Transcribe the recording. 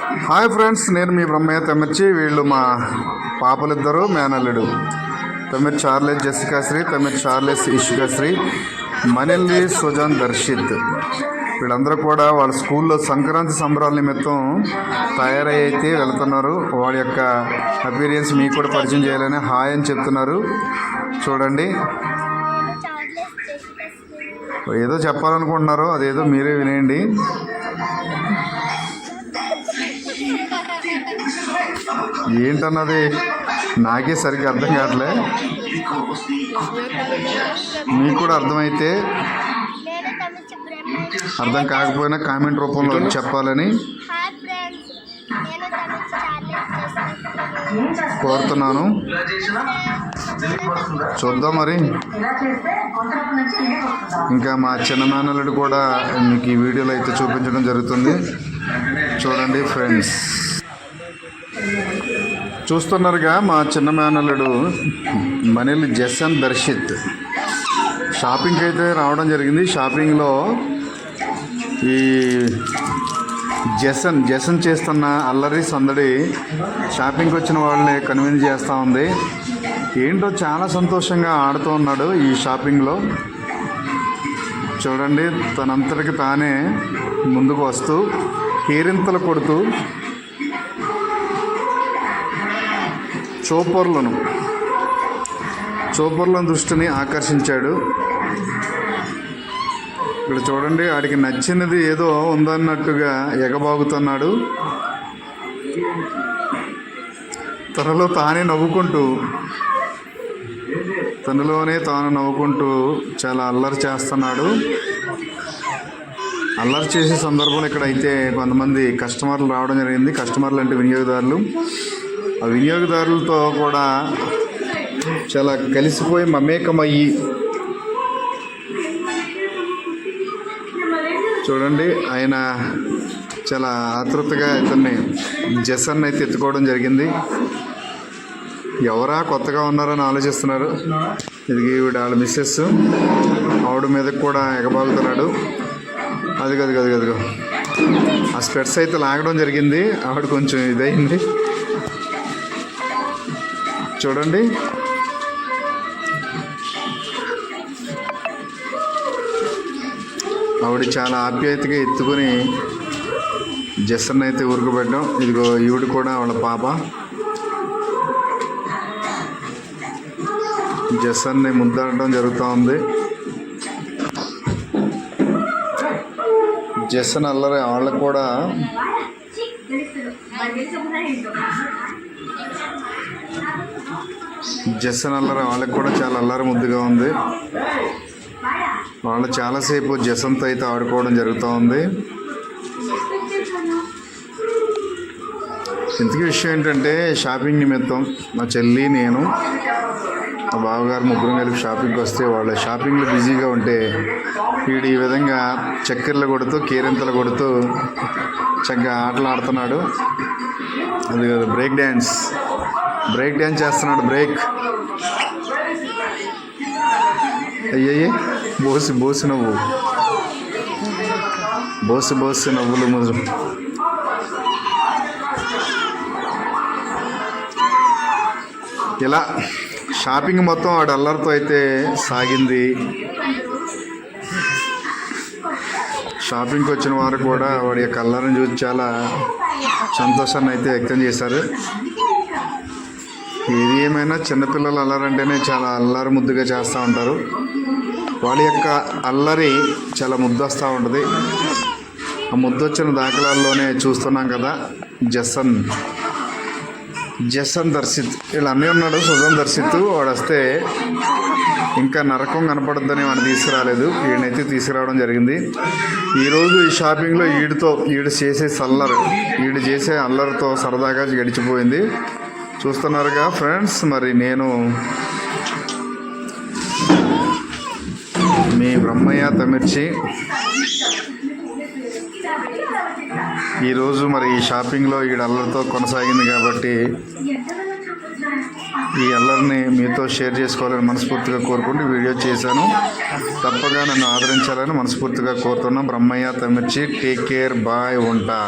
Hi friends నేను మీ బ్రహ్మయ్య తెమ్మచ్చి వీళ్ళు మా పాపలిద్దరు మేనల్లుడు తమిళ్ చార్లెస్ జెసికాశ్రీ తమిళ్ చార్లెస్ ఇషికాశ్రీ మనిల్లి సుజాన్ దర్శిత్. వీళ్ళందరూ కూడా వాళ్ళ స్కూల్లో సంక్రాంతి సంబరాల నిమిత్తం తయారై అయితే వెళ్తున్నారు. వాళ్ళ యొక్క అపీరియన్స్ మీకు కూడా పరిచయం చేయాలని హాయ్ అని చెప్తున్నారు. చూడండి. ఏదో చెప్పాలనుకుంటున్నారు అదేదో మీరే వినేయండి. ఏంటన్నది? నాకే సరిగ్గా అర్థం కావట్లే. మీకు కూడా అర్థమైతే అర్థం కాకపోయినా కామెంట్ రూపంలో చెప్పాలని కోరుతున్నాను. చూద్దాం మరి. ఇంకా మా చిన్న మేనల్లుడు కూడా మీకు ఈ వీడియోలో అయితే చూపించడం జరుగుతుంది. చూడండి ఫ్రెండ్స్. చూస్తున్నారుగా మా చిన్న మేనల్లుడు మనీలు జసన్ దర్శిత్. షాపింగ్కి అయితే రావడం జరిగింది. షాపింగ్లో ఈ జసన్ జసన్ చేస్తున్న అల్లరి సందడి షాపింగ్కి వచ్చిన వాళ్ళని కన్విన్స్ చేస్తూ ఉంది. ఏంటో చాలా సంతోషంగా ఆడుతూ ఉన్నాడు ఈ షాపింగ్లో. చూడండి తనంతటికి తానే ముందుకు వస్తూ కేరింతలు కొడుతూ చోపర్లను. చూపర్ల దృష్టిని ఆకర్షించాడు. ఇక్కడ చూడండి ఆడికి నచ్చినది ఏదో ఉందన్నట్టుగా ఎగబాగుతున్నాడు. తనలో తానే నవ్వుకుంటూ తనలోనే తాను నవ్వుకుంటూ చాలా అల్లరి చేస్తున్నాడు. అల్లరి చేసే సందర్భంలో ఇక్కడ అయితే కొంతమంది కస్టమర్లు రావడం జరిగింది. కస్టమర్లు అంటే వినియోగదారులు. ఆ వినియోగదారులతో కూడా చాలా కలిసిపోయి మమేకమయ్యి చూడండి ఆయన చాలా ఆతృతగా ఇతన్ని జసన్ అయితే ఎత్తుకోవడం జరిగింది. ఎవరా కొత్తగా ఉన్నారని ఆలోచిస్తున్నారు. ఇది ఈవిడ వాళ్ళ మిస్సెస్ ఆవిడ మీదకి కూడా ఎగబాగుతున్నాడు అది అది అది అదిగో. ఆ స్పెట్స్ అయితే లాగడం జరిగింది. ఆవిడ కొంచెం ఇదైంది. చూడండి. ఆవిడ చాలా ఆప్యాయతగా ఎత్తుకొని జస్సన్ అయితే ఊరుకుపెట్టాం ఇదిగో ఈవిడ కూడా వాళ్ళ పాప. జస్సన్ని ముద్దాడటం జరుగుతూ ఉంది. జస్సన్ అల్లరి వాళ్ళకు కూడా జసన్ అల్లరి వాళ్ళకి కూడా చాలా అల్లరి ముద్దుగా ఉంది. వాళ్ళు చాలాసేపు జసంతో అయితే ఆడుకోవడం జరుగుతూ ఉంది. ఇంతకీ విషయం ఏంటంటే షాపింగ్ నిమిత్తం మా చెల్లి నేను మా బావగారు ముగ్గురం కలిపి షాపింగ్కి వస్తే వాళ్ళ షాపింగ్లో బిజీగా ఉంటే వీడు ఈ విధంగా చక్కెరలు కొడుతూ కేరింతలు కొడుతూ చక్కగా ఆటలు ఆడుతున్నాడు అది బ్రేక్ డ్యాన్స్ బ్రేక్ డ్యాన్స్ చేస్తున్నాడు బ్రేక్. అయ్యయ్యి బోసి బోసి నవ్వు. బోసి బోసి నవ్వులు ముజు ఇలా షాపింగ్ మొత్తం వాడు అల్లరితో అయితే సాగింది. షాపింగ్కి వచ్చిన వారు కూడా వాడి యొక్క అల్లరిని చూసి చాలా సంతోషాన్ని అయితే వ్యక్తం చేశారు. ఏది ఏమైనా చిన్నపిల్లలు అల్లరంటేనే చాలా అల్లరి ముద్దుగా చేస్తూ ఉంటారు. వాళ్ళ యొక్క అల్లరి చాలా ముద్దు వస్తూ ఉంటుంది. ఆ ముద్దు వచ్చిన దాఖలాల్లోనే చూస్తున్నాం కదా జసన్. జసన్ దర్శిత్. వీళ్ళు అన్నీ ఉన్నాడు సుజన్ దర్శిత్. వాడు వస్తే ఇంకా నరకం కనపడద్దని వాడిని తీసుకురాలేదు. ఈయనైతే తీసుకురావడం జరిగింది. ఈరోజు ఈ షాపింగ్లో ఈడితో ఈడు చేసే సల్లర్ ఈడు చేసే అల్లరితో సరదాగా గడిచిపోయింది. చూస్తున్నారుగా ఫ్రెండ్స్ మరి నేను మీ బ్రహ్మయ్య తమిర్చి. ఈరోజు మరి ఈ షాపింగ్లో ఈ అల్లరితో కొనసాగింది కాబట్టి ఈ అల్లరిని మీతో షేర్ చేసుకోవాలని మనస్ఫూర్తిగా కోరుకుంటూ వీడియో చేశాను. తప్పగా నన్ను ఆదరించాలని మనస్ఫూర్తిగా కోరుతున్నాం. బ్రహ్మయ్య తమిర్చి టేక్ కేర్ బాయ్ ఉంటా.